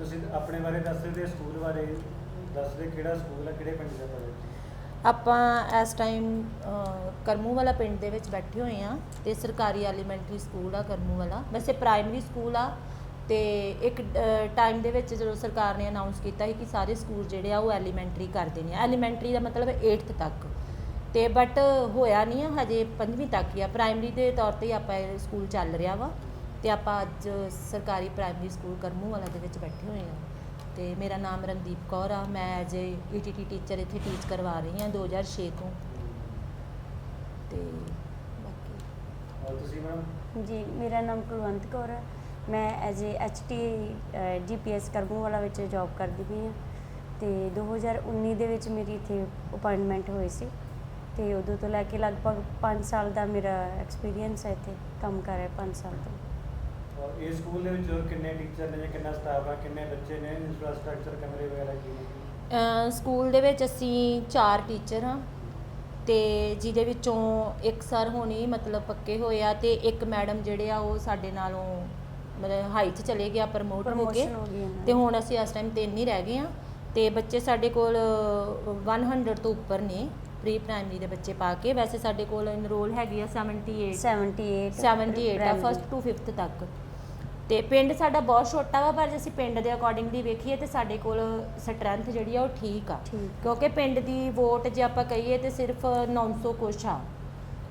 ਤੁਸੀਂ ਆਪਣੇ ਬਾਰੇ ਦੱਸ ਦਿਓ ਸਕੂਲ ਬਾਰੇ ਦੱਸ ਕਿਹੜਾ ਸਕੂਲ ਹੈ ਕਿਹੜੇ ਪਿੰਡ ਦਾ ਪੜ੍ਹਦੇ ਆਪਾਂ ਇਸ ਟਾਈਮ ਕਰਮੂ ਵਾਲਾ ਪਿੰਡ ਦੇ ਵਿੱਚ ਬੈਠੇ ਹੋਏ ਆ ਤੇ ਸਰਕਾਰੀ ਐਲੀਮੈਂਟਰੀ ਸਕੂਲ ਆ ਕਰਮੂ ਵਾਲਾ ਵੈਸੇ ਪ੍ਰਾਇਮਰੀ ਸਕੂਲ ਆ ਤੇ ਇੱਕ ਟਾਈਮ ਦੇ ਵਿੱਚ ਜਦੋਂ ਸਰਕਾਰ ਨੇ ਅਨਾਉਂਸ ਕੀਤਾ ਸੀ ਕਿ ਸਾਰੇ ਸਕੂਲ ਜਿਹੜੇ ਆ ਉਹ ਐਲੀਮੈਂਟਰੀ ਕਰ ਦੇਣੇ ਆ ਐਲੀਮੈਂਟਰੀ ਦਾ ਮਤਲਬ 8th ਤੱਕ। ਤੇ ਬਟ ਹੋਇਆ ਨਹੀਂ ਆ, ਹਜੇ 5ਵੀਂ ਤੱਕ ਹੀ ਆ। ਪ੍ਰਾਇਮਰੀ ਦੇ ਤੌਰ ਤੇ ਹੀ ਆਪਾਂ ਇਹ ਸਕੂਲ ਚੱਲ ਰਿਹਾ ਵਾ। ਤੇ ਆਪਾਂ ਅੱਜ ਸਰਕਾਰੀ ਪ੍ਰਾਇਮਰੀ ਸਕੂਲ ਕਰਮੂ ਵਾਲਾ ਦੇ ਵਿੱਚ ਬੈਠੇ ਹੋਏ ਆ ਤੇ ਮੇਰਾ ਨਾਮ ਰਣਦੀਪ ਕੌਰ ਆ। ਮੈਂ ਐਜ ਈਟੀਟੀ ਟੀਚਰ ਇੱਥੇ ਟੀਚ ਕਰਵਾ ਰਹੀ ਹਾਂ 2006 ਤੋਂ। ਤੇ ਬਾਕੀ ਔਰ ਤੁਸੀਂ ਮੈਮ ਜੀ ਮੇਰਾ ਨਾਮ ਕੁਲਵੰਤ ਕੌਰ ਹੈ ਮੈਂ as a HT GPS Karmuwala ਵਿੱਚ ਜੌਬ ਕਰਦੀ ਪਈ ਹਾਂ। ਤੇ 2019 ਦੇ ਵਿੱਚ ਮੇਰੀ ਇੱਥੇ ਅਪਾਇੰਟਮੈਂਟ ਹੋਈ ਸੀ। ਤੇ ਉਦੋਂ ਤੋਂ ਲੈ ਕੇ ਲਗਭਗ 5 ਸਾਲ ਦਾ ਮੇਰਾ ਐਕਸਪੀਰੀਅੰਸ ਹੈ ਇੱਥੇ ਕੰਮ ਕਰ ਰਿਹਾ 5 ਸਾਲ ਤੋਂ। ਔਰ ਇਹ ਸਕੂਲ ਦੇ ਵਿੱਚ ਕਿੰਨੇ ਟੀਚਰ ਨੇ ਜਾਂ ਕਿੰਨਾ ਸਟਾਫ ਆ ਕਿੰਨੇ ਬੱਚੇ ਨੇ ਇਨਫਰਾਸਟ੍ਰਕਚਰ ਕਮਰੇ ਵਗੈਰਾ ਕੀ ਨੇ ਸਕੂਲ ਦੇ ਵਿੱਚ ਅਸੀਂ ਚਾਰ ਟੀਚਰ ਹਾਂ ਤੇ ਜਿਹਦੇ ਵਿੱਚੋਂ ਇੱਕ ਸਰ ਹੋਣੀ ਮਤਲਬ ਪੱਕੇ ਹੋਏ ਆ ਤੇ ਇੱਕ ਮੈਡਮ ਜਿਹੜੇ ਆ ਉਹ ਸਾਡੇ ਨਾਲੋਂ ਮਤਲਬ ਹਾਈ 'ਚ ਚਲੇ ਗਿਆ ਪ੍ਰਮੋਟ ਹੋ ਕੇ ਪ੍ਰਮੋਸ਼ਨ ਹੋ ਗਈ ਇਹਨਾਂ ਤੇ ਦੀ। ਹੁਣ ਅਸੀਂ ਇਸ ਟਾਈਮ ਤਿੰਨ ਹੀ ਰਹਿ ਗਏ ਆ ਤੇ ਬੱਚੇ ਸਾਡੇ ਕੋਲ ਅ, 100 ਤੋਂ ਉੱਪਰ ਨੇ ਪ੍ਰੀ ਪ੍ਰਾਇਮਰੀ ਦੇ ਬੱਚੇ ਪਾ ਕੇ ਵੈਸੇ ਸਾਡੇ ਕੋਲ ਇਨਰੋਲ ਹੈਗੀ ਆ 78 78 78 ਆ primary। ਫਸਟ ਟੂ 5th ਤੱਕ ਤੇ ਪਿੰਡ ਸਾਡਾ ਬਹੁਤ ਛੋਟਾ ਵਾ ਪਰ ਜੇ ਅਸੀਂ ਪਿੰਡ ਦੇ ਅਕੋਰਡਿੰਗਲੀ ਵੇਖੀਏ ਤੇ ਸਾਡੇ ਕੋਲ ਸਟਰੈਂਥ ਜਿਹੜੀ ਆ ਉਹ ਠੀਕ ਆ। ਕਿਉਂਕਿ ਪਿੰਡ ਦੀ ਵੋਟ ਜੇ ਆਪਾਂ ਕਹੀਏ ਤੇ ਸਿਰਫ 900 ਕੁਛ ਆ।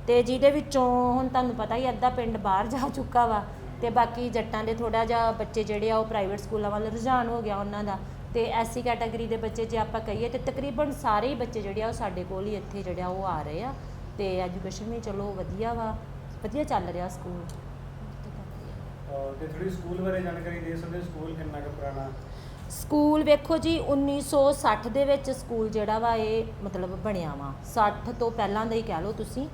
ਤੇ ਜਿਹਦੇ ਵਿੱਚੋਂ ਹੁਣ ਤੁਹਾਨੂੰ ਪਤਾ ਹੀ ਅੱਧਾ ਪਿੰਡ ਬਾਹਰ ਜਾ ਚੁੱਕਾ ਵਾ ਤੇ ਬਾਕੀ ਜੱਟਾਂ ਦੇ ਥੋੜਾ ਜਿਹਾ ਬੱਚੇ ਜਿਹੜੇ ਆ ਉਹ ਪ੍ਰਾਈਵੇਟ ਸਕੂਲਾਂ ਵੱਲ ਰੁਝਾਨ ਹੋ ਗਿਆ ਉਹਨਾਂ ਦਾ। ਤੇ ਐਸਸੀ ਕੈਟਾਗਰੀ ਦੇ ਬੱਚੇ ਜੇ ਆਪਾਂ ਕਹੀਏ ਤੇ ਤਕਰੀਬਨ ਸਾਰੇ ਹੀ ਬੱਚੇ ਜਿਹੜੇ ਆ ਉਹ ਸਾਡੇ ਕੋਲ ਹੀ ਇੱਥੇ ਜਿਹੜੇ ਉਹ ਆ ਰਹੇ ਆ। ਤੇ ਐਜੂਕੇਸ਼ਨ ਵੀ ਚਲੋ ਵਧੀਆ ਵਾ ਵਧੀਆ ਚੱਲ ਰਿਹਾ ਸਕੂਲ। ਤੇ ਥੋੜੀ ਸਕੂਲ ਬਾਰੇ ਜਾਣਕਾਰੀ ਦੇ ਸਕਦੇ ਹੋ? ਸਕੂਲ ਕਿੰਨਾ ਕੁ ਪੁਰਾਣਾ? ਸਕੂਲ ਵੇਖੋ ਜੀ 1960 ਦੇ ਵਿੱਚ ਸਕੂਲ ਜਿਹੜਾ ਵਾ ਇਹ ਮਤਲਬ ਬਣਿਆ ਵਾ। 60 ਤੋਂ ਪਹਿਲਾਂ ਦਾ ਹੀ ਕਹਿ ਲਓ ਤੁਸੀਂ।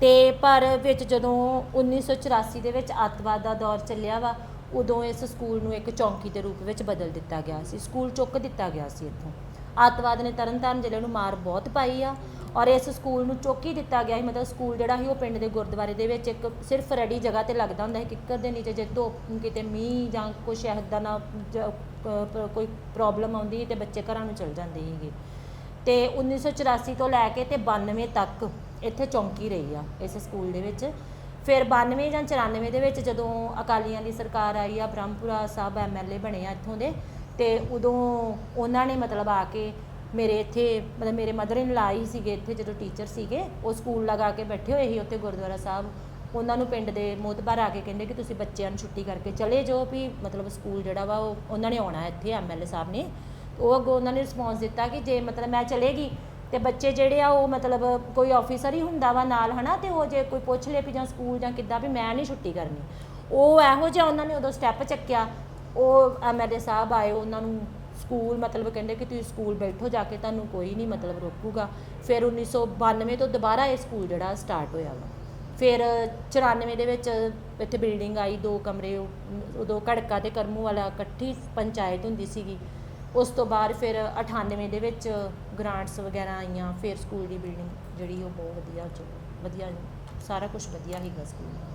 ਤੇ ਪਰ ਵਿੱਚ ਜਦੋਂ 1984 ਦੇ ਵਿੱਚ ਅੱਤਵਾਦ ਦਾ ਦੌਰ ਚੱਲਿਆ ਵਾ, ਉਦੋਂ ਇਸ ਸਕੂਲ ਨੂੰ ਇੱਕ ਚੌਂਕੀ ਦੇ ਰੂਪ ਵਿੱਚ ਬਦਲ ਦਿੱਤਾ ਗਿਆ ਸੀ। ਸਕੂਲ ਚੁੱਕ ਦਿੱਤਾ ਗਿਆ ਸੀ ਇੱਥੋਂ। ਅੱਤਵਾਦ ਨੇ ਤਰਨਤਾਰਨ ਜ਼ਿਲ੍ਹੇ ਨੂੰ ਮਾਰ ਬਹੁਤ ਪਾਈ ਆ। ਔਰ ਇਸ ਸਕੂਲ ਨੂੰ ਚੌਕੀ ਦਿੱਤਾ ਗਿਆ ਸੀ। ਮਤਲਬ ਸਕੂਲ ਜਿਹੜਾ ਸੀ, ਉਹ ਪਿੰਡ ਦੇ ਗੁਰਦੁਆਰੇ ਦੇ ਵਿੱਚ ਇੱਕ ਸਿਰਫ ਰੈਡੀ ਜਗ੍ਹਾ ਤੇ ਲੱਗਦਾ ਹੁੰਦਾ ਸੀ। ਕਿੱਕਰ ਦੇ ਨੀਚੇ ਜੇ ਧੁੱਪ, ਕਿਤੇ ਮੀਂਹ ਜਾਂ ਕੁਛ ਇਹਦਾ ਨਾ ਕੋਈ ਪ੍ਰੋਬਲਮ ਆਉਂਦੀ ਸੀ ਤੇ ਬੱਚੇ ਘਰਾਂ ਨੂੰ ਚਲ ਜਾਂਦੇ ਸੀਗੇ। ਤੇ 1984 ਤੋਂ ਲੈ ਕੇ ਤੇ 92 ਤੱਕ ਇੱਥੇ ਚੌਂਕੀ ਰਹੀ ਆ, ਇਸ ਸਕੂਲ ਦੇ ਵਿੱਚ। ਫਿਰ 92 ਜਾਂ 94 ਦੇ ਵਿੱਚ ਜਦੋਂ ਅਕਾਲੀਆਂ ਦੀ ਸਰਕਾਰ ਆਈ ਆ, ਬ੍ਰਹਮਪੁਰਾ ਸਾਹਿਬ ਐਮਐਲਏ ਬਣੇ ਆ ਇੱਥੋਂ ਦੇ, ਤੇ ਉਦੋਂ ਉਹਨਾਂ ਨੇ ਮਤਲਬ ਆ ਕੇ ਮੇਰੇ ਇੱਥੇ, ਮਤਲਬ ਮੇਰੇ ਮਦਰ ਇਨ ਲਾ ਹੀ ਸੀਗੇ ਇੱਥੇ, ਜਦੋਂ ਟੀਚਰ ਸੀਗੇ, ਉਹ ਸਕੂਲ ਲਗਾ ਕੇ ਬੈਠੇ ਹੋਏ ਸੀ ਉੱਥੇ ਗੁਰਦੁਆਰਾ ਸਾਹਿਬ। ਉਹਨਾਂ ਨੂੰ ਪਿੰਡ ਦੇ ਮੋਤਬਰ ਆ ਕੇ ਕਹਿੰਦੇ ਕਿ ਤੁਸੀਂ ਬੱਚਿਆਂ ਨੂੰ ਛੁੱਟੀ ਕਰਕੇ ਚਲੇ ਜਾਓ ਵੀ ਮਤਲਬ ਸਕੂਲ ਜਿਹੜਾ ਵਾ ਉਹ, ਉਹਨਾਂ ਨੇ ਆਉਣਾ ਇੱਥੇ ਐਮਐਲਏ ਸਾਹਿਬ ਨੇ। ਉਹ ਅੱਗੋਂ ਉਹਨਾਂ ਨੇ ਰਿਸਪੌਂਸ ਦਿੱਤਾ ਕਿ ਜੇ ਮਤਲਬ ਮੈਂ ਚਲੇਗੀ ਤੇ ਬੱਚੇ ਜਿਹੜੇ ਆ ਉਹ ਮਤਲਬ ਕੋਈ ਆਫੀਸਰ ਹੀ ਹੁੰਦਾ ਵਾ ਨਾਲ, ਹਨਾ, ਤੇ ਉਹ ਜੇ ਕੋਈ ਪੁੱਛ ਲੇ ਵੀ ਜਾਂ ਸਕੂਲ ਜਾਂ ਕਿੱਦਾਂ ਵੀ ਮੈਂ ਨਹੀਂ ਛੁੱਟੀ ਕਰਨੀ। ਉਹ ਇਹੋ ਜਿਹਾ ਉਹਨਾਂ ਨੇ ਉਦੋਂ ਸਟੈਪ ਚੱਕਿਆ। ਉਹ ਐਮਐਲਏ ਸਾਹਿਬ ਆਏ, ਉਹਨਾਂ ਨੂੰ ਸਕੂਲ ਮਤਲਬ ਕਹਿੰਦੇ ਕਿ ਤੁਸੀਂ ਸਕੂਲ ਬੈਠੋ ਜਾ ਕੇ, ਤੁਹਾਨੂੰ ਕੋਈ ਨਹੀਂ ਮਤਲਬ ਰੋਕੂਗਾ। ਫਿਰ 1992 ਤੋਂ ਦੁਬਾਰਾ ਇਹ ਸਕੂਲ ਜਿਹੜਾ ਸਟਾਰਟ ਹੋਇਆ ਵਾ। ਫਿਰ 94 ਦੇ ਵਿੱਚ ਇੱਥੇ ਬਿਲਡਿੰਗ ਆਈ, ਦੋ ਕਮਰੇ, ਉਦੋਂ ਘੜਕਾ ਤੇ ਕਰਮੂ ਵਾਲਾ ਇਕੱਠੀ ਪੰਚਾਇਤ ਹੁੰਦੀ ਸੀਗੀ। ਉਸ ਤੋਂ ਬਾਅਦ ਫਿਰ 98 ਦੇ ਵਿੱਚ ਗ੍ਰਾਂਟਸ ਵਗੈਰਾ ਆਈਆਂ, ਫਿਰ ਸਕੂਲ ਦੀ ਬਿਲਡਿੰਗ ਜਿਹੜੀ ਉਹ ਬਹੁਤ ਵਧੀਆ ਚਲੋ ਵਧੀਆ, ਸਾਰਾ ਕੁਝ ਵਧੀਆ ਸੀਗਾ ਸਕੂਲ। ਦਾ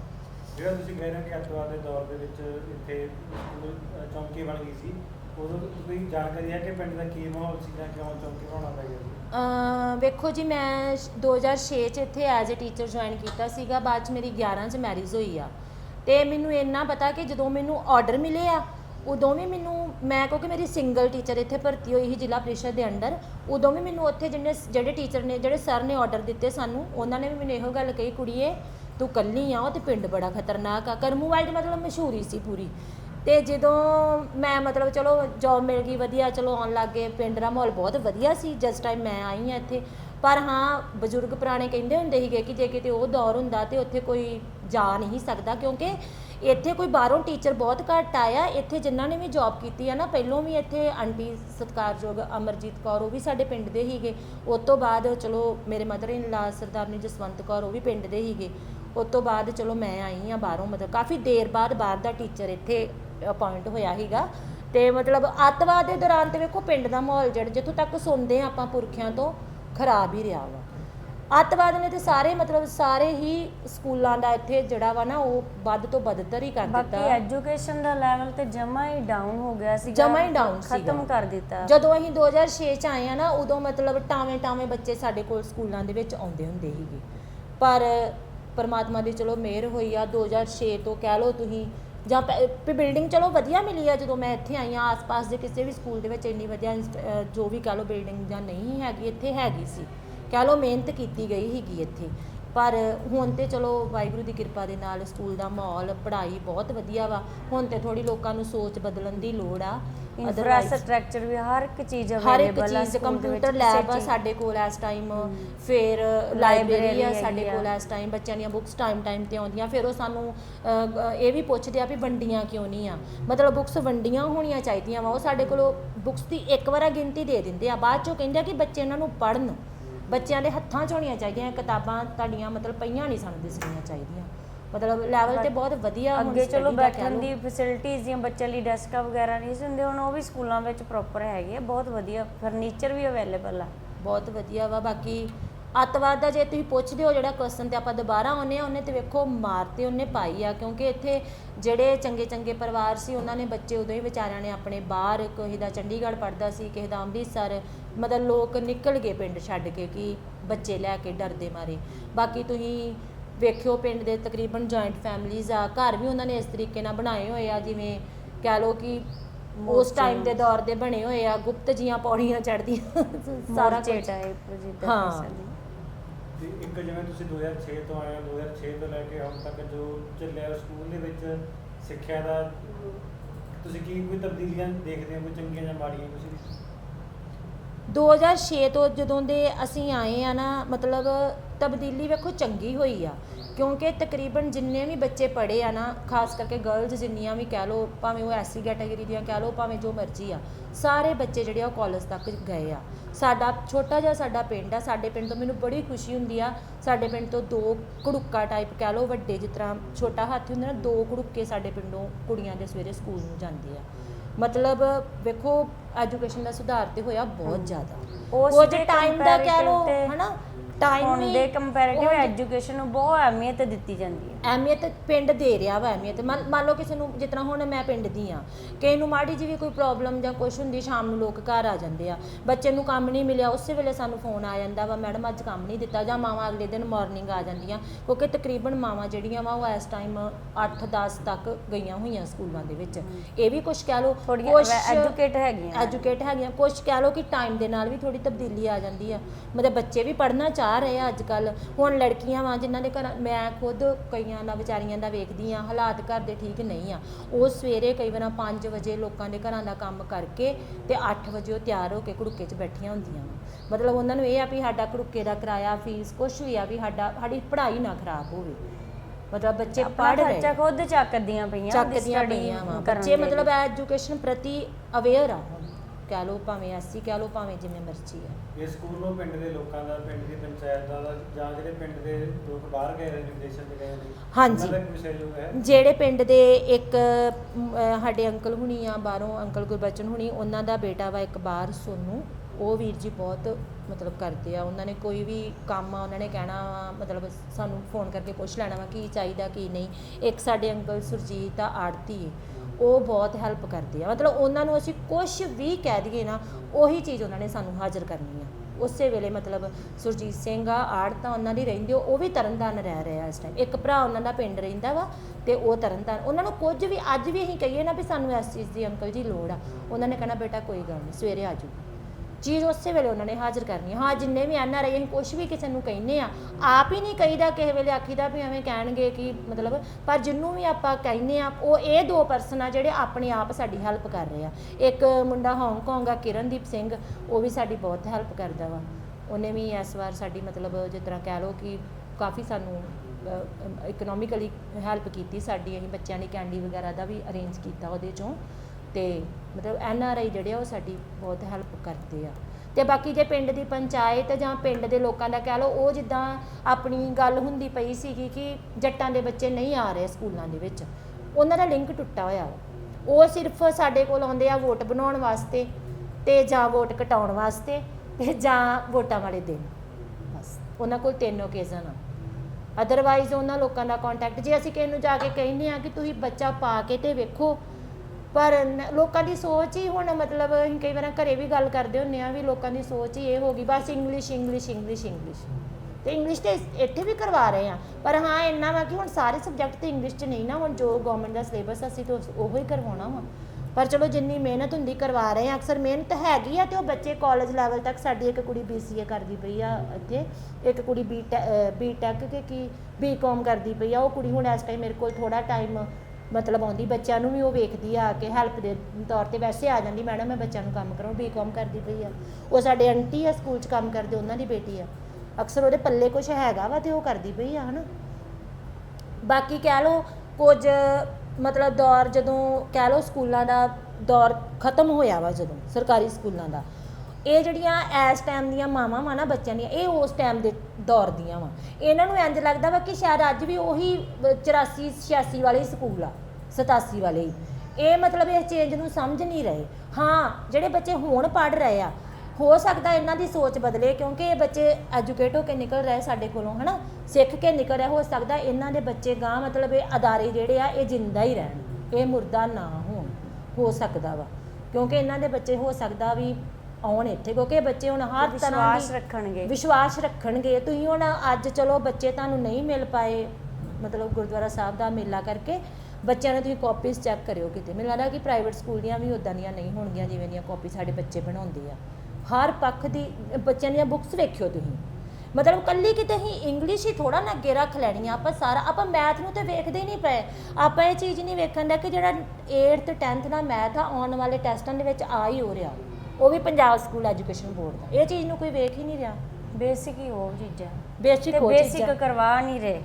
ਜਿਹੜਾ ਤੁਸੀਂ ਕਹਿ ਰਹੇ ਹੋ ਕਿ ਅੱਤਵਾਦ ਦੇ ਦੌਰ ਦੇ ਵਿੱਚ ਇੱਥੇ ਚੌਂਕੀ ਬਣ ਗਈ ਸੀ ਉਦੋਂ ਕੋਈ ਜਾਣਕਾਰੀ ਹੈ ਕਿ ਪਿੰਡ ਦਾ ਕੀ ਮਾਹੌਲ ਸੀ ਕਿਉਂ ਚੌਂਕੀ ਬਣਾਉਣਾ ਪੈ ਗਿਆ ਸੀ? ਅਮ ਵੇਖੋ ਜੀ, ਮੈਂ ਸ਼- 2006 ਚ ਇੱਥੇ ਐਜ਼ ਅ ਟੀਚਰ ਜੁਆਇਨ ਕੀਤਾ ਸੀਗਾ, ਬਾਅਦ ਚ ਮੇਰੀ 11 ਚ ਮੈਰਿਜ ਹੋਈ ਆ। ਤੇ ਮੈਨੂੰ ਇੰਨਾ ਪਤਾ ਕਿ ਜਦੋਂ ਮੈਨੂੰ ਆਰਡਰ ਮਿਲੇ ਆ, ਉਦੋਂ ਵੀ ਮੈਨੂੰ, ਮੈਂ ਕਿਉਂਕਿ ਮੇਰੀ ਸਿੰਗਲ ਟੀਚਰ ਇੱਥੇ ਭਰਤੀ ਹੋਈ ਸੀ ਜ਼ਿਲ੍ਹਾ ਪ੍ਰੀਸ਼ਦ ਦੇ ਅੰਡਰ ਉਦੋਂ ਵੀ ਮੈਨੂੰ ਉੱਥੇ ਜਿਹਨੇ ਜਿਹੜੇ ਟੀਚਰ ਨੇ, ਜਿਹੜੇ ਸਰ ਨੇ ਆਰਡਰ ਦਿੱਤੇ ਸਾਨੂੰ, ਉਹਨਾਂ ਨੇ ਵੀ ਮੈਨੂੰ ਇਹੋ ਗੱਲ ਕਹੀ, ਕੁੜੀਏ, ਤੂੰ ਕੱਲੀ ਆ, ਉਹ ਤੇ ਪਿੰਡ ਬੜਾ ਖਤਰਨਾਕ ਆ। ਕਰਮੂਵਾਲ ਦੀ ਮਤਲਬ ਮਸ਼ਹੂਰੀ ਸੀ ਪੂਰੀ। ਤੇ ਜਦੋਂ ਮੈਂ ਮਤਲਬ ਚਲੋ ਜੌਬ ਮਿਲ ਗਈ, ਵਧੀਆ ਚਲੋ ਆਉਣ ਲੱਗ ਗਏ, ਪਿੰਡ ਦਾ ਮਾਹੌਲ ਬਹੁਤ ਵਧੀਆ ਸੀ, ਜਿਸ ਟਾਈਮ ਮੈਂ ਆਈ ਆ ਇੱਥੇ। ਪਰ ਹਾਂ, ਬਜ਼ੁਰਗ ਪੁਰਾਣੇ ਕਹਿੰਦੇ ਹੁੰਦੇ ਸੀਗੇ ਕਿ ਜੇ ਕਿਤੇ ਉਹ ਦੌਰ ਹੁੰਦਾ ਤੇ ਉੱਥੇ ਕੋਈ ਜਾ ਨਹੀਂ ਸਕਦਾ, ਕਿਉਂਕਿ ਇੱਥੇ ਕੋਈ ਬਾਹਰੋਂ ਟੀਚਰ ਬਹੁਤ ਘੱਟ ਆਇਆ। ਇੱਥੇ ਜਿਨ੍ਹਾਂ ਨੇ ਵੀ ਜੌਬ ਕੀਤੀ ਆ ਨਾ, ਪਹਿਲੋਂ ਵੀ ਇੱਥੇ ਆਂਟੀ ਸਤਿਕਾਰਯੋਗ ਅਮਰਜੀਤ ਕੌਰ, ਉਹ ਵੀ ਸਾਡੇ ਪਿੰਡ ਦੇ ਹੀਗੇ ਉਸ ਤੋਂ ਬਾਅਦ ਚਲੋ ਮੇਰੇ ਮਦਰ ਇਨ ਲਾ ਸਰਦਾਰਨੀ ਜਸਵੰਤ ਕੌਰ, ਉਹ ਵੀ ਪਿੰਡ ਦੇ ਹੀਗੇ ਉਸ ਤੋਂ ਬਾਅਦ ਚਲੋ ਮੈਂ ਆਈ ਆ ਬਾਹਰੋਂ, ਮਤਲਬ ਕਾਫੀ ਦੇਰ ਬਾਅਦ ਬਾਹਰ ਦਾ ਟੀਚਰ ਇੱਥੇ ਅਪਾਇੰਟ ਹੋਇਆ ਸੀਗਾ। ਤੇ ਮਤਲਬ ਅੱਤਵਾਦ ਦੇ ਦੌਰਾਨ ਤੇ ਵੇਖੋ ਪਿੰਡ ਦਾ ਮਾਹੌਲ ਜਿਹੜਾ ਜਿੱਥੋਂ ਤੱਕ ਸੁਣਦੇ ਆ ਆਪਾਂ ਪੁਰਖਿਆਂ ਤੋਂ ਖਰਾਬ ਹੀ ਰਿਹਾ ਵਾ। ਅੱਤਵਾਦ ਨੇ ਤੇ ਸਾਰੇ ਮਤਲਬ ਸਾਰੇ ਹੀ ਸਕੂਲਾਂ ਦਾ ਇੱਥੇ ਜਿਹੜਾ ਵਾ ਨਾ ਉਹ ਵੱਧ ਤੋਂ ਵੱਧਤਰ ਹੀ ਕਰ ਬਾਕੀ ਦਿੱਤਾ ਐਜੂਕੇਸ਼ਨ ਦਾ ਲੈਵਲ ਤੇ ਜਮਾ ਹੀ ਡਾਊਨ ਹੋ ਗਿਆ ਸੀ ਜਮਾਂ ਹੀ down ਸੀਗਾ। ਖਤਮ ਕਰ ਦਿੱਤਾ। ਜਦੋਂ ਅਸੀਂ 2006 ਚ ਆਏ ਆ ਨਾ ਉਦੋਂ ਮਤਲਬ ਟਾਵੇਂ ਟਾਵੇਂ ਬੱਚੇ ਸਾਡੇ ਕੋਲ ਸਕੂਲਾਂ ਦੇ ਵਿੱਚ ਆਉਂਦੇ ਹੁੰਦੇ ਸੀਗੇ। ਪਰ ਪਰਮਾਤਮਾ ਦੀ ਚਲੋ ਮਿਹਰ ਹੋਈ ਆ 2006 ਤੋਂ ਕਹਿ ਲਓ ਤੁਸੀਂ ਜਾਂ ਬਿਲਡਿੰਗ ਚਲੋ ਵਧੀਆ ਮਿਲੀ ਆ, ਜਦੋਂ ਮੈਂ ਇੱਥੇ ਆਈ ਆ ਆਸ-ਪਾਸ ਦੇ ਕਿਸੇ ਵੀ ਸਕੂਲ ਦੇ ਵਿੱਚ ਇੰਨੀ ਵਧੀਆ ਇੰਸਟ- ਜੋ ਵੀ ਕਹਿ ਲਓ ਬਿਲਡਿੰਗ ਜਾਂ ਨਹੀਂ ਹੈਗੀ, ਇੱਥੇ ਹੈਗੀ ਸੀ। ਕਹਿ ਲਓ ਮਿਹਨਤ ਕੀਤੀ ਗਈ ਹੈਗੀ ਇੱਥੇ। ਪਰ ਹੁਣ ਤੇ ਚਲੋ ਵਾਹਿਗੁਰੂ ਦੀ ਕਿਰਪਾ ਦੇ ਨਾਲ ਸਕੂਲ ਦਾ ਮਾਹੌਲ ਪੜ੍ਹਾਈ ਬਹੁਤ ਵਧੀਆ ਵਾ। ਹੁਣ ਤੇ ਥੋੜੀ ਲੋਕਾਂ ਨੂੰ ਸੋਚ ਬਦਲਣ ਦੀ ਲੋੜ ਆ। ਇਨਫਰਾਸਟ੍ਰਕਚਰ ਵੀ ਹਰ ਇੱਕ ਚੀਜ਼ ਹਰ ਇੱਕ ਅਵੇਲੇਬਲ ਚੀਜ਼ ਕੰਪਿਊਟਰ ਲੈਬ ਆ ਸਾਡੇ ਕੋਲ ਇਸ ਟਾਈਮ ਫਿਰ ਲਾਇਬ੍ਰੇਰੀ ਆ ਸਾਡੇ ਕੋਲ। ਇਸ ਟਾਈਮ ਬੱਚਿਆਂ ਦੀਆਂ ਬੁੱਕਸ ਟਾਈਮ ਟਾਈਮ ਤੇ ਆਉਂਦੀਆਂ। ਫਿਰ ਉਹ ਸਾਨੂੰ ਅ, ਇਹ ਵੀ ਪੁੱਛਦੇ ਆ ਵੀ ਵੰਡੀਆਂ ਕਿਉਂ ਨਹੀਂ ਆ? ਮਤਲਬ ਬੁੱਕਸ ਵੰਡੀਆਂ ਹੋਣੀਆਂ ਚਾਹੀਦੀਆਂ ਵਾ। ਉਹ ਸਾਡੇ ਕੋਲ ਬੁੱਕਸ ਦੀ ਇੱਕ ਵਾਰਾ ਗਿਣਤੀ ਦੇ ਦਿੰਦੇ ਆ। ਬਾਅਦ ਚੋਂ ਕਹਿੰਦੇ ਆ ਕਿ ਬੱਚੇ ਇਹਨਾਂ ਨੂੰ ਪੜ੍ਹਨ। ਬੱਚਿਆਂ ਦੇ ਹੱਥਾਂ 'ਚ ਹੋਣੀਆਂ ਚਾਹੀਦੀਆਂ ਕਿਤਾਬਾਂ ਤੁਹਾਡੀਆਂ ਮਤਲਬ ਪਈਆਂ ਨਹੀਂ ਸਾਨੂੰ ਦਿਸਣੀਆਂ ਚਾਹੀਦੀਆਂ ਮਤਲਬ ਲੈਵਲ ਤੇ ਬਹੁਤ ਵਧੀਆ ਹੁਣ ਅੱਗੇ ਚਲੋ study ਦਾ ਕਹਿ ਬੈਠਣ ਲਓ। ਦੀ ਫੈਸਿਲਿਟੀਆਂ ਦੀਆਂ ਬੱਚਿਆਂ ਲਈ ਡੈਸਕਾਂ ਵਗੈਰਾ ਨਹੀਂ ਸੀ ਹੁੰਦੇ ਹੁਣ ਉਹ ਵੀ ਸਕੂਲਾਂ ਵਿੱਚ ਪ੍ਰੋਪਰ ਹੈਗੇ ਆ ਬਹੁਤ ਵਧੀਆ ਫਰਨੀਚਰ ਵੀ ਅਵੇਲੇਬਲ ਆ ਬਹੁਤ ਵਧੀਆ ਵਾ ਬਾਕੀ ਅੱਤਵਾਦ ਦਾ ਜੇ ਤੁਸੀਂ ਪੁੱਛਦੇ ਹੋ ਜਿਹੜਾ ਕੁਐਸਚਨ ਤੇ ਆਪਾਂ ਦੁਬਾਰਾ ਆਉਂਦੇ ਆ ਉਹਨੇ ਤੇ ਵੇਖੋ ਮਾਰ ਤੇ ਉਹਨੇ ਪਾਈ ਆ ਕਿਉਂਕਿ ਇੱਥੇ ਜਿਹੜੇ ਚੰਗੇ ਚੰਗੇ ਪਰਿਵਾਰ ਸੀ ਉਹਨਾਂ ਨੇ ਬੱਚੇ ਉਦੋਂ ਹੀ ਵਿਚਾਰਿਆਂ ਨੇ ਆਪਣੇ ਬਾਹਰ ਕਿਸੇ ਦਾ ਚੰਡੀਗੜ੍ਹ ਪੜਦਾ ਸੀ ਕਿਸੇ ਦਾ ਅੰਮ੍ਰਿਤਸਰ ਮਤਲਬ ਲੋਕ ਨਿਕਲ ਗਏ ਪਿੰਡ ਛੱਡ ਕੇ ਕਿ ਬੱਚੇ ਲੈ ਕੇ ਡਰਦੇ ਮਾਰੇ। ਬਾਕੀ ਤੁਸੀਂ ਵੇਖਿਓ ਪਿੰਡ ਦੇ ਤਕਰੀਬਨ ਜੁਆਇੰਟ ਫੈਮਿਲੀਜ਼ ਆ। ਘਰ ਵੀ ਉਹਨਾਂ ਨੇ ਇਸ ਤਰੀਕੇ ਨਾਲ ਬਣਾਏ ਹੋਏ ਆ ਜਿਵੇਂ ਕਹਿ ਲਓ ਕਿ ਉਸ ਟਾਈਮ ਦੇ ਦੌਰ ਦੇ ਬਣੇ ਹੋਏ ਆ ਗੁਪਤ ਜੀਆਂ ਪੌੜੀਆਂ ਚੜਦੀਆਂ ਸਾਰਾ ਕੁਝ ਟਾਈਪ ਜਿੱਦਾਂ ਹਾਂ। ਤੇ ਇੱਕ ਜਿਵੇਂ ਤੁਸੀਂ 2006 ਤੋਂ ਆਏ ਹੋ 2006 ਤੋਂ ਲੈ ਕੇ ਹੁਣ ਤੱਕ ਜੋ ਚੱਲਿਆ ਸਕੂਲ ਦੇ ਵਿੱਚ ਸਿੱਖਿਆ ਦਾ ਤੁਸੀਂ ਕੀ ਕੋਈ ਤਬਦੀਲੀਆਂ ਦੇਖਦੇ ਹੋ ਕੋਈ ਚੰਗੀਆਂ ਜਾਂ ਮਾੜੀਆਂ ਤੁਸੀਂ? 2006 ਤੋਂ ਜਦੋਂ ਦੇ ਅਸੀਂ ਆਏ ਆ ਨਾ, ਮਤਲਬ ਤਬਦੀਲੀ ਵੇਖੋ ਚੰਗੀ ਹੋਈ ਆ। ਕਿਉਂਕਿ ਤਕਰੀਬਨ ਜਿੰਨੇ ਵੀ ਬੱਚੇ ਪੜ੍ਹੇ ਆ ਨਾ, ਖਾਸ ਕਰਕੇ ਗਰਲਜ਼ ਜਿੰਨੀਆਂ ਵੀ ਕਹਿ ਲਓ, ਭਾਵੇਂ ਉਹ ਐਸੀ ਕੈਟਾਗਰੀ ਦੀਆਂ ਕਹਿ ਲਓ, ਭਾਵੇਂ ਜੋ ਮਰਜ਼ੀ ਆ, ਸਾਰੇ ਬੱਚੇ ਜਿਹੜੇ ਆ ਉਹ ਕਾਲਜ ਤੱਕ ਗਏ ਆ। ਸਾਡਾ ਛੋਟਾ ਜਿਹਾ ਸਾਡਾ ਪਿੰਡ ਆ, ਸਾਡੇ ਪਿੰਡ ਤੋਂ ਮੈਨੂੰ ਬੜੀ ਖੁਸ਼ੀ ਹੁੰਦੀ ਆ। ਸਾਡੇ ਪਿੰਡ ਤੋਂ ਦੋ ਕੁੜੁੱਕਾ ਟਾਈਪ ਕਹਿ ਲਓ, ਵੱਡੇ ਜਿਸ ਤਰ੍ਹਾਂ ਛੋਟਾ ਹਾਥੀ ਹੁੰਦਾ ਨਾ, ਦੋ ਕੁੜੁੱਕੇ ਸਾਡੇ ਪਿੰਡੋਂ ਕੁੜੀਆਂ ਦੇ ਸਵੇਰੇ ਸਕੂਲ ਨੂੰ ਜਾਂਦੇ ਆ। ਮਤਲਬ ਵੇਖੋ ਐਜੂਕੇਸ਼ਨ ਦਾ ਸੁਧਾਰ ਤੇ ਹੋਇਆ ਬਹੁਤ ਜ਼ਿਆਦਾ। ਉਸ ਕੁਝ ਟਾਈਮ ਦਾ ਕਹਿ ਤੇ ਹਨਾ? ਹੁਣ ਵੀ ਦੇ ਕੰਪੈਰੀਟਿਵ ਐਜੂਕੇਸ਼ਨ ਨੂੰ ਬਹੁਤ ਅਹਿਮੀਅਤ ਦਿੱਤੀ ਜਾਂਦੀ ਹੈ। ਅਹਿਮੀਅਤ ਪਿੰਡ ਦੇ ਰਿਹਾ ਵਾ ਅਹਿਮੀਅਤ। ਮੰਨ ਮੰਨ ਲਓ ਕਿਸੇ ਨੂੰ ਜਿਸ ਤਰ੍ਹਾਂ ਹੁਣ ਮੈਂ ਪਿੰਡ ਦੀ ਆ ਕਿਸੇ ਨੂੰ ਮਾੜੀ ਜਿਹੀ ਵੀ ਕੋਈ ਪ੍ਰੋਬਲਮ ਜਾਂ ਕੁਝ ਹੁੰਦੀ ਸ਼ਾਮ ਨੂੰ ਲੋਕ ਘਰ ਆ ਜਾਂਦੇ ਆ। ਬੱਚੇ ਨੂੰ ਕੰਮ ਨਹੀਂ ਮਿਲਿਆ ਉਸੇ ਵੇਲੇ ਸਾਨੂੰ ਫੋਨ ਆ ਜਾਂਦਾ ਵਾ ਮੈਡਮ ਅੱਜ ਕੰਮ ਨਹੀਂ ਦਿੱਤਾ। ਜਾਂ ਮਾਵਾਂ ਅਗਲੇ ਦਿਨ ਮਾਰਨਿੰਗ ਆ ਜਾਂਦੀਆਂ ਕਿਉਂਕਿ ਤਕਰੀਬਨ ਮਾਵਾਂ ਜਿਹੜੀਆਂ ਵਾ ਉਹ ਇਸ ਟਾਈਮ 8-10 ਤੱਕ ਗਈਆਂ ਹੋਈਆਂ ਸਕੂਲਾਂ ਦੇ ਵਿੱਚ। ਇਹ ਵੀ ਕੁਝ ਕਹਿ ਲਓ ਥੋੜੀਆਂ ਕੁਛ- ਐਜੂਕੇਟ ਹੈਗੀਆਂ। ਐਜੂਕੇਟ ਹੈਗੀਆਂ। ਕੁਝ ਕਹਿ ਲਓ ਕਿ ਟਾਈਮ ਦੇ ਨਾਲ ਵੀ ਥੋੜੀ ਤਬਦੀਲੀ ਆ ਜਾਂਦੀ ਆ। ਮਤਲਬ ਬੱਚੇ ਵੀ ਪੜ੍ਹਨਾ ਚਾਹ ਰਹੇ ਆ ਅੱਜ ਕੱਲ ਹੁਣ ਲੜਕੀਆਂ ਵਾਂ ਜਿਨ੍ਹਾਂ ਦੇ ਘਰ ਮੈਂ ਖੁਦ ਕਈਆਂ ਦਾ ਵਿਚਾਰੀਆਂ ਦਾ ਵੇਖਦੀ ਆ ਹਾਲਾਤ ਘਰ ਦੇ ਠੀਕ ਨਹੀਂ ਆ। ਉਹ ਸਵੇਰੇ ਕਈ ਵਾਰਾਂ 5 ਵਜੇ ਲੋਕਾਂ ਦੇ ਘਰਾਂ ਦਾ ਕੰਮ ਕਰਕੇ ਤੇ 8 ਵਜੇ ਉਹ ਤਿਆਰ ਹੋ ਕੇ ਕੁੜੁੱਕੇ 'ਚ ਬੈਠੀਆਂ ਹੁੰਦੀਆਂ ਵਾਂ। ਮਤਲਬ ਉਹਨਾਂ ਨੂੰ ਇਹ ਆ ਵੀ ਸਾਡਾ ਕੁੜੁੱਕੇ ਦਾ ਕਿਰਾਇਆ ਫੀਸ ਕੁਝ ਵੀ ਆ ਵੀ ਸਾਡਾ ਸਾਡੀ ਪੜ੍ਹਾਈ ਨਾ ਖਰਾਬ ਹੋਵੇ। ਮਤਲਬ ਬੱਚੇ ਪੜ੍ਹ ਰਹੇ ਖਰਚਾ ਖੁਦ ਚੱਕਦੀਆਂ ਪਈਆਂ ਚੱਕਦੀਆਂ ਪਈਆਂ ਵਾ। ਬੱਚੇ ਮਤਲਬ। ਐਜੂਕੇਸ਼ਨ ਪ੍ਰਤੀ ਅਵੇਅਰ ਆ। ਕਹਿ ਲਓ ਭਾਵੇਂ ਐਸੀ ਕਹਿ ਲਓ ਭਾਵੇਂ ਜਿਵੇਂ ਮਰਜ਼ੀ ਆ ਇਹ ਸਕੂਲ ਨੂੰ ਪਿੰਡ ਦੇ ਲੋਕਾਂ ਦਾ ਪਿੰਡ ਦੀ ਪੰਚਾਇਤ ਦਾ ਜਾਂ ਜਿਹੜੇ ਪਿੰਡ ਦੇ ਲੋਕ ਬਾਹਰ ਗਏ ਨੇ ਵਿਦੇਸ਼ਾਂ 'ਚ ਗਏ ਨੇ ਹਾਂਜੀ। ਉਹਨਾਂ ਦਾ ਕੋਈ ਸਹਿਯੋਗ ਹੈ। ਜਿਹੜੇ ਪਿੰਡ ਦੇ ਇੱਕ ਅਹ, ਸਾਡੇ ਅੰਕਲ ਹੁਣੀ ਆ ਬਾਹਰੋਂ ਅੰਕਲ ਗੁਰਬਚਨ ਹੁਣੀ ਉਹਨਾਂ ਦਾ ਬੇਟਾ ਵਾ ਇੱਕ ਬਾਹਰ ਸੋਨੂ। ਉਹ ਵੀਰ ਜੀ ਬਹੁਤ ਮਤਲਬ ਕਰਦੇ ਆ। ਉਹਨਾਂ ਨੇ ਕੋਈ ਵੀ ਕੰਮ ਆ ਉਹਨਾਂ ਨੇ ਕਹਿਣਾ ਵਾ ਮਤਲਬ ਸਾਨੂੰ ਫੋਨ ਕਰਕੇ ਪੁੱਛ ਲੈਣਾ ਵਾ ਕੀ ਚਾਹੀਦਾ ਕੀ ਨਹੀਂ। ਇੱਕ ਸਾਡੇ ਅੰਕਲ ਸੁਰਜੀਤ ਆ ਆੜਤੀ ਏ। ਉਹ ਬਹੁਤ ਹੈਲਪ ਕਰਦੇ ਆ। ਮਤਲਬ ਉਹਨਾਂ ਨੂੰ ਅਸੀਂ ਕੁਝ ਵੀ ਕਹਿ ਦਈਏ ਨਾ, ਉਹੀ ਚੀਜ਼ ਉਹਨਾਂ ਨੇ ਸਾਨੂੰ ਹਾਜ਼ਰ ਕਰਨੀ ਆ। ਉਸੇ ਵੇਲੇ ਮਤਲਬ ਸੁਰਜੀਤ ਸਿੰਘ ਆ ਆੜਤਾ ਉਹਨਾਂ ਦੀ ਰਹਿੰਦੀ ਉਹ ਵੀ ਤਰਨਤਾਰਨ ਰਹਿ ਰਿਹਾ ਇਸ ਟਾਈਮ ਇੱਕ ਭਰਾ ਉਹਨਾਂ ਦਾ ਪਿੰਡ ਰਹਿੰਦਾ ਵਾ ਤੇ ਉਹ ਤਰਨਤਾਰਨ। ਉਹਨਾਂ ਨੂੰ ਕੁਝ ਵੀ ਅੱਜ ਵੀ ਅਸੀਂ ਕਹੀਏ ਨਾ ਵੀ ਸਾਨੂੰ ਇਸ ਚੀਜ਼ ਦੀ ਅੰਕਲ ਜੀ ਲੋੜ ਆ। ਉਹਨਾਂ ਨੇ ਕਹਿਣਾ, ਬੇਟਾ ਕੋਈ ਗੱਲ ਨਹੀਂ ਸਵੇਰੇ ਆ ਜਾਊਗੀ। ਚੀਜ਼ ਉਸੇ ਵੇਲੇ ਉਹਨਾਂ ਨੇ ਹਾਜ਼ਰ ਕਰਨੀ ਆ। ਹਾਂ, ਜਿੰਨੇ ਵੀ ਐਨ ਆਰ ਆਈ, ਅਸੀਂ ਕੁਝ ਵੀ ਕਿਸੇ ਨੂੰ ਕਹਿੰਨੇ ਆ, ਆਪ ਹੀ ਨਹੀਂ ਕਹੀਦਾ ਕਿਸੇ ਵੇਲੇ, ਆਖੀਦਾ ਵੀ ਐਵੇਂ ਕਹਿਣਗੇ ਕਿ ਮਤਲਬ, ਪਰ ਜਿੰਨੂੰ ਵੀ ਆਪਾਂ ਕਹਿੰਨੇ ਆ, ਉਹ ਇਹ ਦੋ ਪਰਸਨ ਆ ਜਿਹੜੇ ਆਪਣੇ ਆਪ ਸਾਡੀ ਹੈਲਪ ਕਰ ਰਹੇ ਆ। ਇੱਕ ਮੁੰਡਾ ਹਾਂਗਕਾਂਗ ਆ, ਕਿਰਨਦੀਪ ਸਿੰਘ, ਉਹ ਵੀ ਸਾਡੀ ਬਹੁਤ ਹੈਲਪ ਕਰਦਾ ਵਾ। ਉਹਨੇ ਵੀ ਇਸ ਵਾਰ ਸਾਡੀ ਮਤਲਬ, ਜਿਸ ਤਰ੍ਹਾਂ ਕਹਿ ਲਓ ਕਿ ਕਾਫੀ ਸਾਨੂੰ ਇਕਨੋਮਿਕਲੀ ਹੈਲਪ ਕੀਤੀ ਸਾਡੀ। ਅਸੀਂ ਬੱਚਿਆਂ ਦੀ ਕੈਂਡੀ ਵਗੈਰਾ ਦਾ ਵੀ ਅਰੇਂਜ ਕੀਤਾ ਉਹਦੇ ਚੋਂ। ਤੇ ਮਤਲਬ ਐਨ ਆਰ ਆਈ ਜਿਹੜੇ ਆ ਉਹ ਸਾਡੀ ਬਹੁਤ ਹੈਲਪ ਕਰਦੇ ਆ। ਤੇ ਬਾਕੀ ਜੇ ਪਿੰਡ ਦੀ ਪੰਚਾਇਤ ਜਾਂ ਪਿੰਡ ਦੇ ਲੋਕਾਂ ਦਾ ਕਹਿ ਲਓ, ਉਹ ਜਿੱਦਾਂ ਆਪਣੀ ਗੱਲ ਹੁੰਦੀ ਪਈ ਸੀਗੀ ਕਿ ਜੱਟਾਂ ਦੇ ਬੱਚੇ ਨਹੀਂ ਆ ਰਹੇ ਸਕੂਲਾਂ ਦੇ ਵਿੱਚ, ਉਹਨਾਂ ਦਾ ਲਿੰਕ ਟੁੱਟਾ ਹੋਇਆ ਉਹ ਸਿਰਫ ਸਾਡੇ ਕੋਲ ਆਉਂਦੇ ਆ ਵੋਟ ਬਣਾਉਣ ਵਾਸਤੇ ਤੇ ਜਾਂ ਵੋਟ ਘਟਾਉਣ ਵਾਸਤੇ ਤੇ ਜਾਂ ਵੋਟਾਂ ਵਾਲੇ ਦਿਨ। ਬਸ, ਉਹਨਾਂ ਕੋਲ ਤਿੰਨ ਓਕੇਜ਼ਨ ਆ ਅਦਰਵਾਈਜ਼ ਉਹਨਾਂ ਲੋਕਾਂ ਦਾ ਕੰਟੈਕਟ ਜੇ ਅਸੀਂ ਕਿਸੇ ਨੂੰ ਜਾ ਕੇ ਕਹਿੰਦੇ ਆ ਕਿ ਤੁਸੀਂ ਬੱਚਾ ਪਾ ਕੇ ਤੇ ਵੇਖੋ ਪਰ ਨ- ਲੋਕਾਂ ਦੀ ਸੋਚ ਹੀ ਹੁਣ ਮਤਲਬ ਅਸੀਂ ਕਈ ਵਾਰ ਘਰੇ ਵੀ ਗੱਲ ਕਰਦੇ ਹੁੰਨੇ ਆ ਵੀ ਲੋਕਾਂ ਦੀ ਸੋਚ ਹੀ ਇਹ ਹੋ ਗਈ, ਬਸ ਇੰਗਲਿਸ਼ ਇੰਗਲਿਸ਼ ਇੰਗਲਿਸ਼ ਇੰਗਲਿਸ਼ ਤੇ ਇੰਗਲਿਸ਼ ਤੇ ਇੱਥੇ ਵੀ ਕਰਵਾ ਰਹੇ ਆ ਪਰ ਹਾਂ, ਇੰਨਾ ਵਾ ਕਿ ਹੁਣ ਸਾਰੇ ਸਬਜੈਕਟ ਤੇ ਇੰਗਲਿਸ਼ ਚ ਨਹੀਂ ਨਾ, ਹੁਣ ਜੋ ਗਵਰਨਮੈਂਟ ਦਾ ਸਿਲੇਬਸ ਅਸੀਂ ਤਾਂ ਉਸ- ਉਹੋ ਹੀ ਕਰਵਾਉਣਾ ਵਾ। ਪਰ ਚਲੋ ਜਿੰਨੀ ਮਿਹਨਤ ਹੁੰਦੀ ਕਰਵਾ ਰਹੇ ਆ ਅਕਸਰ ਮਿਹਨਤ ਹੈਗੀ ਆ ਤੇ ਉਹ ਬੱਚੇ ਕਾਲਜ ਲੈਵਲ ਤੱਕ ਸਾਡੀ ਇੱਕ ਕੁੜੀ BCA ਕਰਦੀ ਪਈ ਆ ਇੱਥੇ। ਇੱਕ ਕੁੜੀ ਬੀਟੈਕ ਕਿ ਕੀ ਬੀਕਾਮ ਕਰਦੀ ਪਈ ਆ, ਉਹ ਕੁੜੀ ਹੁਣ ਇਸ ਟਾਈਮ ਮੇਰੇ ਕੋਲ ਥੋੜਾ ਟਾਈਮ ਮਤਲਬ ਆਉਂਦੀ, ਬੱਚਿਆਂ ਨੂੰ ਵੀ ਉਹ ਵੇਖਦੀ ਆ ਕਿ ਹੈਲਪ ਦੇ ਤੌਰ ਤੇ ਵੈਸੇ ਆ ਜਾਂਦੀ, ਮੈਡਮ, ਮੈਂ ਬੱਚਿਆਂ ਨੂੰ ਕੰਮ ਕਰਾਉਂ ਬੀਕਾਮ ਕਰਦੀ ਪਈ ਆ। ਉਹ ਸਾਡੇ ਆਂਟੀ ਆ ਸਕੂਲ 'ਚ ਕੰਮ ਕਰਦੇ, ਉਹਨਾਂ ਦੀ ਬੇਟੀ ਆ। ਅਕਸਰ ਉਹਦੇ ਪੱਲੇ ਕੁਝ ਹੈਗਾ ਵਾ ਤੇ ਉਹ ਕਰਦੀ ਪਈ ਆ, ਹਨਾ? ਬਾਕੀ ਕਹਿ ਲਓ, ਕੁਝ ਮਤਲਬ ਦੌਰ ਜਦੋਂ, ਕਹਿ ਲਓ ਸਕੂਲਾਂ ਦਾ ਦੌਰ ਖਤਮ ਹੋਇਆ ਵਾ ਜਦੋਂ, ਸਰਕਾਰੀ ਸਕੂਲਾਂ ਦਾ ਇਹ ਜਿਹੜੀਆਂ ਇਸ ਟਾਈਮ ਦੀਆਂ ਮਾਵਾਂ ਵਾ ਨਾ ਬੱਚਿਆਂ ਦੀਆਂ, ਇਹ ਉਸ ਟਾਈਮ ਦੇ ਦੌਰ ਦੀਆਂ ਵਾ। ਇਹਨਾਂ ਨੂੰ ਇੰਜ ਲੱਗਦਾ ਵਾ ਕਿ ਸ਼ਾਇਦ ਅੱਜ ਵੀ ਉਹੀ 84 86 ਵਾਲੇ ਸਕੂਲ ਆ 87 ਵਾਲੇ ਇਹ ਮਤਲਬ ਇਸ ਚੇਂਜ ਨੂੰ ਸਮਝ ਨਹੀਂ ਰਹੇ। ਹਾਂ, ਜਿਹੜੇ ਬੱਚੇ ਹੁਣ ਪੜ ਰਹੇ ਆ, ਹੋ ਸਕਦਾ ਇਹਨਾਂ ਦੀ ਸੋਚ ਬਦਲੇ ਕਿਉਂਕਿ ਇਹ ਬੱਚੇ ਐਜੂਕੇਟ ਹੋ ਕੇ ਨਿਕਲ ਰਹੇ ਸਾਡੇ ਕੋਲੋਂ, ਹਨਾ? ਸਿੱਖ ਕੇ ਨਿਕਲ ਰਹੇ, ਹੋ ਸਕਦਾ ਇਹਨਾਂ ਦੇ ਬੱਚੇ ਗਾਂ ਮਤਲਬ ਇਹ ਅਦਾਰੇ ਜਿਹੜੇ ਆ, ਇਹ ਜਿੰਦਾ ਹੀ ਰਹਿਣ। ਇਹ ਮੁਰਦਾ ਨਾ ਹੋਣ, ਹੋ ਸਕਦਾ ਵਾ। ਕਿਉਂਕਿ ਇਹਨਾਂ ਦੇ ਬੱਚੇ ਹੋ ਸਕਦਾ ਵੀ ਆਉਣ ਇੱਥੇ ਕਿਉਂਕਿ ਬੱਚੇ ਹੁਣ ਹਰ ਤਰ੍ਹਾਂ ਵਿਸ਼ਵਾਸ ਰੱਖਣਗੇ। ਵਿਸ਼ਵਾਸ ਰੱਖਣਗੇ। ਤੁਸੀਂ ਹੁਣ ਅੱਜ ਚਲੋ ਬੱਚੇ ਤੁਹਾਨੂੰ ਨਹੀਂ ਮਿਲ ਪਾਏ ਮਤਲਬ ਗੁਰਦੁਆਰਾ ਸਾਹਿਬ ਦਾ ਮੇਲਾ ਕਰਕੇ ਬੱਚਿਆਂ ਨੂੰ ਤੁਸੀਂ ਕਾਪੀਜ਼ ਚੈੱਕ ਕਰਿਓ ਕਿਤੇ। ਮੈਨੂੰ ਲੱਗਦਾ ਕਿ ਪ੍ਰਾਈਵੇਟ ਸਕੂਲ ਦੀਆਂ ਵੀ ਉਦਾਂ ਦੀਆਂ ਨਹੀਂ ਹੋਣਗੀਆਂ ਜਿਵੇਂ ਦੀਆਂ ਕਾਪੀ ਸਾਡੇ ਬੱਚੇ ਬਣਾਉਂਦੇ ਆ। ਹਰ ਪੱਖ ਦੀ ਬੱਚਿਆਂ ਦੀਆਂ ਬੁੱਕਸ ਵੇਖਿਓ ਤੁਸੀਂ। ਮਤਲਬ ਕੱਲੀ ਕਿਤੇ ਹੀ ਇੰਗਲਿਸ਼ ਹੀ ਥੋੜਾ ਨਾ ਅੱਗੇ ਰੱਖ ਲੈਣੀ ਆ ਆਪਾਂ ਸਾਰਾ ਆਪਾਂ ਮੈਥ ਨੂੰ ਤੇ ਵੇਖਦੇ ਹੀ ਨਹੀਂ ਪਏ। ਆਪਾਂ ਇਹ ਚੀਜ਼ ਨਹੀਂ ਵੇਖਣ ਦਾ ਕਿ ਜਿਹੜਾ 8th 10th ਦਾ ਮੈਥ ਆ ਆਉਣ ਵਾਲੇ ਟੈਸਟਾਂ ਦੇ ਵਿੱਚ ਆ ਹੀ ਹੋ ਰਿਹਾ। ਉਹ ਵੀ ਪੰਜਾਬ ਸਕੂਲ ਐਜੂਕੇਸ਼ਨ ਬੋਰਡ ਦਾ। ਇਹ ਚੀਜ਼ ਨੂੰ ਕੋਈ ਵੇਖ ਹੀ ਨਹੀਂ ਰਿਹਾ। ਬੇਸਿਕ ਹੀ ਉਹ ਚੀਜ਼ਾਂ। ਬੇਸਿਕ ਤੇ ਹੋ ਬੇਸਿਕ ਚੀਜ਼ਾਂ। ਕਰਵਾ ਨਹੀਂ ਰਹੇ।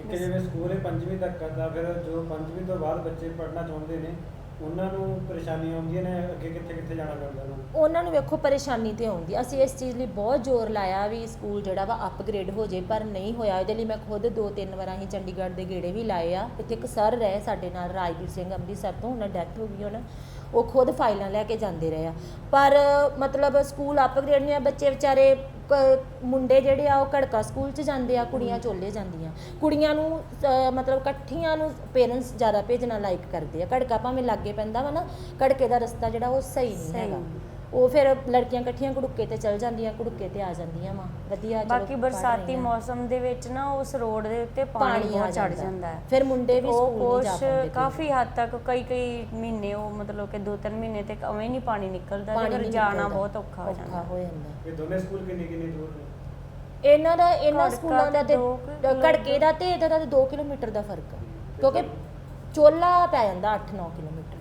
ਇੱਕ ਜਿਵੇਂ ਸਕੂਲ ਹੈ ਪੰਜਵੀਂ ਤੱਕ ਦਾ ਫਿਰ ਜੋ ਪੰਜਵੀਂ ਤੋਂ ਬਾਅਦ ਬੱਚੇ ਪੜ੍ਹਨਾ ਚਾਹੁੰਦੇ ਨੇ ਉਹਨਾਂ ਨੂੰ ਪਰੇਸ਼ਾਨੀਆਂ ਆਉਂਦੀਆਂ ਨੇ ਅੱਗੇ ਕਿੱਥੇ ਕਿੱਥੇ ਜਾਣਾ ਪੈਂਦਾ ਉਹਨਾਂ ਨੂੰ? ਉਹਨਾਂ ਨੂੰ ਵੇਖੋ ਪਰੇਸ਼ਾਨੀ ਤੇ ਆਉਂਦੀ। ਅਸੀਂ ਇਸ ਚੀਜ਼ ਲਈ ਬਹੁਤ ਜ਼ੋਰ ਲਾਇਆ ਵੀ ਸਕੂਲ ਜਿਹੜਾ ਵਾ ਅਪਗ੍ਰੇਡ ਹੋ ਜੇ ਪਰ ਨਹੀਂ ਹੋਇਆ। ਇਹਦੇ ਲਈ ਮੈਂ ਖੁਦ ਦੋ ਤਿੰਨ ਵਾਰ ਅਸੀਂ ਚੰਡੀਗੜ੍ਹ ਦੇ ਗੇੜੇ ਵੀ ਲਾਏ ਆ। ਇੱਥੇ ਇੱਕ ਸਰ ਰਹੇ ਸਾਡੇ ਨਾਲ ਰਾਜਵੀਰ ਸਿੰਘ ਅੰਮ੍ਰਿਤਸਰ ਤੋਂ ਉਹਨਾਂ ਡੈਥ ਹੋ ਗਈ ਹੁਣ ਉਹ ਖੁਦ ਫਾਈਲਾਂ ਲੈ ਕੇ ਜਾਂਦੇ ਰਹੇ ਆ। ਪਰ ਮਤਲਬ ਸਕੂਲ ਅਪਗ੍ਰੇਡ ਨਹੀਂ ਆ ਬੱਚੇ ਵਿਚਾਰੇ ਮੁੰਡੇ ਜਿਹੜੇ ਆ ਉਹ ਘੜਕਾ ਸਕੂਲ 'ਚ ਜਾਂਦੇ ਆ ਕੁੜੀਆਂ ਚੋਲੇ ਜਾਂਦੀਆਂ। ਕੁੜੀਆਂ ਨੂੰ ਮਤਲਬ ਇਕੱਠੀਆਂ ਨੂੰ ਪੇਰੈਂਟਸ ਜ਼ਿਆਦਾ ਭੇਜਣਾ ਲਾਈਕ ਕਰਦੇ ਆ। ਘੜਕਾ ਭਾਵੇਂ ਲਾਗੇ ਪੈਂਦਾ ਵਾ ਨਾ ਘੜਕੇ ਦਾ ਰਸਤਾ ਜਿਹੜਾ ਉਹ ਸਹੀ ਨਹੀਂ ਹੈਗਾ। ਉਹ ਫਿਰ ਲੜਕੀਆਂ ਇਕੱਠੀਆਂ ਕੁੜੁੱਕੇ ਤੇ ਚਲ ਜਾਂਦੀਆਂ ਕੁੜੁੱਕੇ ਤੇ ਆ ਜਾਂਦੀਆਂ ਵਾ। ਵਧੀਆ ਚਲੋ ਬਾਕੀ ਪੜ੍ਹ ਬਰਸਾਤੀ ਰਹੀਆਂ। ਮੌਸਮ ਦੇ ਵਿੱਚ ਨਾ ਉਸ ਰੋਡ ਦੇ ਉੱਤੇ ਪਾਣੀ ਆ ਬਹੁਤ ਚੜ ਜਾਂਦਾ। ਹੈ। ਫਿਰ ਮੁੰਡੇ ਵੀ ਉਹ ਸਕੂਲ ਨਹੀਂ ਜਾ ਕੁਛ ਪਾਉਂਦੇ ਕਾਫੀ ਹੱਦ ਤੱਕ ਕਈ ਕਈ ਮਹੀਨੇ ਉਹ ਮਤਲਬ ਕਿ ਦੋ ਤਿੰਨ ਮਹੀਨੇ ਤੱਕ ਅਵੇਂ ਨਹੀਂ ਪਾਣੀ ਨਿਕਲਦਾ ਤੇ ਫਿਰ ਨਹੀਂ ਜਾਣਾ ਨਿਕਲਦਾ। ਬਹੁਤ ਔਖਾ ਹੋ ਜਾਂਦਾ। ਹੋ ਜਾਂਦਾ। ਇਹ ਦੋਨੇ ਸਕੂਲ ਕਿੰਨੀ ਕਿੰਨੀ ਦੂਰ ਨੇ? ਇਹਨਾਂ ਦਾ ਇਹਨਾਂ ਘੜਕਾ ਸਕੂਲਾਂ ਦਾ ਤੇ ਤੇ ਦੋ ਕੁ ਘੜਕੇ ਦਾ ਤੇ ਇਹਦਾ ਤਾਂ 2 ਕਿਲੋਮੀਟਰ ਦਾ ਫ਼ਰਕ ਹੈ ਕਿਉਂਕਿ ਚੋਲਾ ਪੈ ਜਾਂਦਾ 8-9 ਕਿਲੋਮੀਟਰ।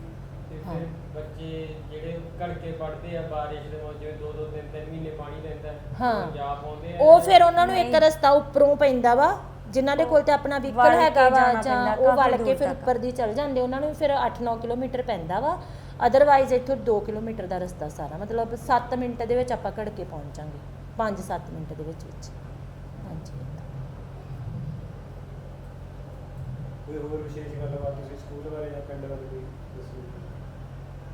ਤੇ ਹਾਂ। ਫਿਰ ਬੱਚੇ ਜਿਹੜੇ ਘੜਕੇ ਪੜਦੇ ਆ ਬਾਰਿਸ਼ ਦੇ ਵਿੱਚ ਜਿਵੇਂ ਦੋ ਦੋ ਤਿੰਨ ਤਿੰਨ ਮਹੀਨੇ ਪਾਣੀ ਰਹਿੰਦਾ ਹੈ, ਜਾ ਪਾਉਂਦੇ ਆ। ਉਹ ਫਿਰ ਉਹਨਾਂ ਨੂੰ ਇੱਕ। ਰਸਤਾ ਉੱਪਰੋਂ ਪੈਂਦਾ ਵਾ ਜਿਨ੍ਹਾਂ ਦੇ ਕੋਲ ਤੇ ਆਪਣਾ ਵਲ ਵਹੀਕਲ ਕੇ ਹੈਗਾ ਵਾ ਜਾਣਾ ਜਾਂ ਪੈਂਦਾ, ਉਹ ਵਲ ਕਾਫੀ ਕੇ ਦੂਰ ਫਿਰ ਤੱਕ। ਉੱਪਰ ਦੀ ਚੱਲ ਜਾਂਦੇ ਉਹਨਾਂ ਨੂੰ ਫਿਰ 8-9 ਕਿਲੋਮੀਟਰ ਪੈਂਦਾ ਵਾ। ਅਦਰਵਾਈਜ਼ ਇੱਥੋਂ 2 ਕਿਲੋਮੀਟਰ ਦਾ ਰਸਤਾ ਸਾਰਾ ਮਤਲਬ 7 ਮਿੰਟ ਦੇ ਵਿੱਚ ਆਪਾਂ ਘੜਕੇ ਪਹੁੰਚਾਂਗੇ 5-7 ਮਿੰਟ ਦੇ ਵਿੱਚ ਵਿੱਚ। ਹਾਂਜੀ। ਕੋਈ ਹੋਰ ਵਿਸ਼ੇਸ਼ ਗੱਲਬਾਤ ਤੁਸੀਂ ਸਕੂਲ ਬਾਰੇ ਜਾਂ ਪਿੰਡ ਬਾਰੇ ਕੋਈ?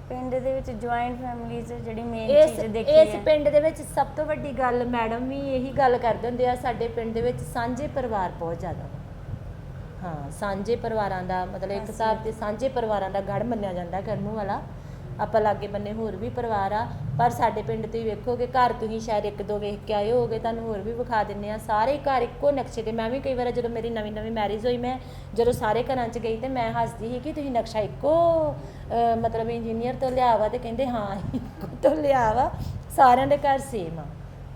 ਪਿੰਡ ਦੇ ਵਿੱਚ ਜੁਆਇੰਟ ਫੈਮਿਲੀਜ਼ ਜਿਹੜੀ ਮੇਨ ਇਸ ਚੀਜ਼ ਦੇਖੀ ਇਸ ਹੈ। ਪਿੰਡ ਦੇ ਵਿੱਚ ਸਭ ਤੋਂ ਵੱਡੀ ਗੱਲ ਮੈਡਮ ਵੀ ਇਹੀ ਗੱਲ ਕਰਦੇ ਹੁੰਦੇ ਆ ਸਾਡੇ ਪਿੰਡ ਦੇ ਵਿੱਚ ਸਾਂਝੇ ਪਰਿਵਾਰ ਬਹੁਤ ਜ਼ਿਆਦਾ ਵਾ। ਹਾਂ ਸਾਂਝੇ ਪਰਿਵਾਰਾਂ ਦਾ ਮਤਲਬ ਇੱਕ ਹਿਸਾਬ ਤੇ ਸਾਂਝੇ ਪਰਿਵਾਰਾਂ ਦਾ ਗੜ ਮੰਨਿਆ ਜਾਂਦਾ ਕਰਮੂ ਵਾਲਾ। ਆਪਾਂ ਲਾਗੇ ਬੰਨੇ ਹੋਰ ਵੀ ਪਰਿਵਾਰ ਆ, ਪਰ ਸਾਡੇ ਪਿੰਡ ਤੁਸੀਂ ਵੇਖੋਗੇ ਘਰ ਤੁਸੀਂ ਸ਼ਾਇਦ ਇੱਕ ਦੋ ਵੇਖ ਕੇ ਆਏ ਹੋਗੇ ਤੁਹਾਨੂੰ ਹੋਰ ਵੀ ਵਿਖਾ ਦਿੰਨੇ ਆ। ਸਾਰੇ ਘਰ ਇੱਕੋ ਨਕਸ਼ੇ ਤੇ, ਮੈਂ ਵੀ ਕਈ ਵਾਰ ਜਦੋਂ ਮੇਰੀ ਨਵੀਂ ਨਵੀਂ ਮੈਰਿਜ ਹੋਈ, ਮੈਂ ਜਦੋਂ ਸਾਰੇ ਘਰਾਂ 'ਚ ਗਈ ਤੇ ਮੈਂ ਹੱਸਦੀ ਸੀ ਕਿ ਤੁਸੀਂ ਨਕਸ਼ਾ ਇੱਕੋ ਮਤਲਬ ਇੰਜੀਨੀਅਰ ਤੋਂ ਲਿਆ ਵਾ ਤੇ ਕਹਿੰਦੇ, ਹਾਂ, ਇੱਕੋ ਤੋਂ ਲਿਆ ਵਾ ਸਾਰਿਆਂ ਦੇ ਘਰ ਸੇਮ ਆ।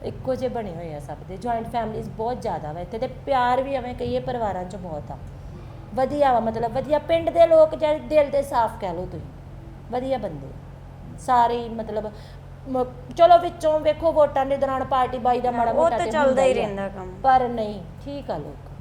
ਇੱਕੋ ਜਿਹੇ ਬਣੇ ਹੋਏ ਆ ਸਭ ਦੇ। ਜੁਆਇੰਟ ਫੈਮਿਲੀਜ਼ ਬਹੁਤ ਜ਼ਿਆਦਾ ਵਾ ਇੱਥੇ ਤੇ ਪਿਆਰ ਵੀ ਐਵੇਂ ਕਈਏ ਪਰਿਵਾਰਾਂ 'ਚ ਬਹੁਤ ਆ। ਵਧੀਆ ਵਾ, ਮਤਲਬ ਵਧੀਆ। ਪਿੰਡ ਦੇ ਲੋਕ ਜਿਹੜੇ ਦਿਲ ਦੇ ਸਾਫ਼ ਕਹਿ ਲਓ ਤੁਸੀਂ। ਵਧੀਆ ਬੰਦੇ। ਸਾਰੇ ਹੀ ਮਤਲਬ ਮ- ਚਲੋ ਵਿੱਚੋਂ ਵੇਖੋ ਵੋਟਾਂ ਦੇ ਦੌਰਾਨ ਪਾਰਟੀ ਬਾਈ ਦਾ ਮਾੜਾ ਉਹ ਮੋਟਾ ਤਾਂ ਚੱਲਦਾ ਹੀ। ਰਹਿੰਦਾ ਕੰਮ। ਪਰ ਨਹੀਂ ਠੀਕ ਆ ਲੋਕ।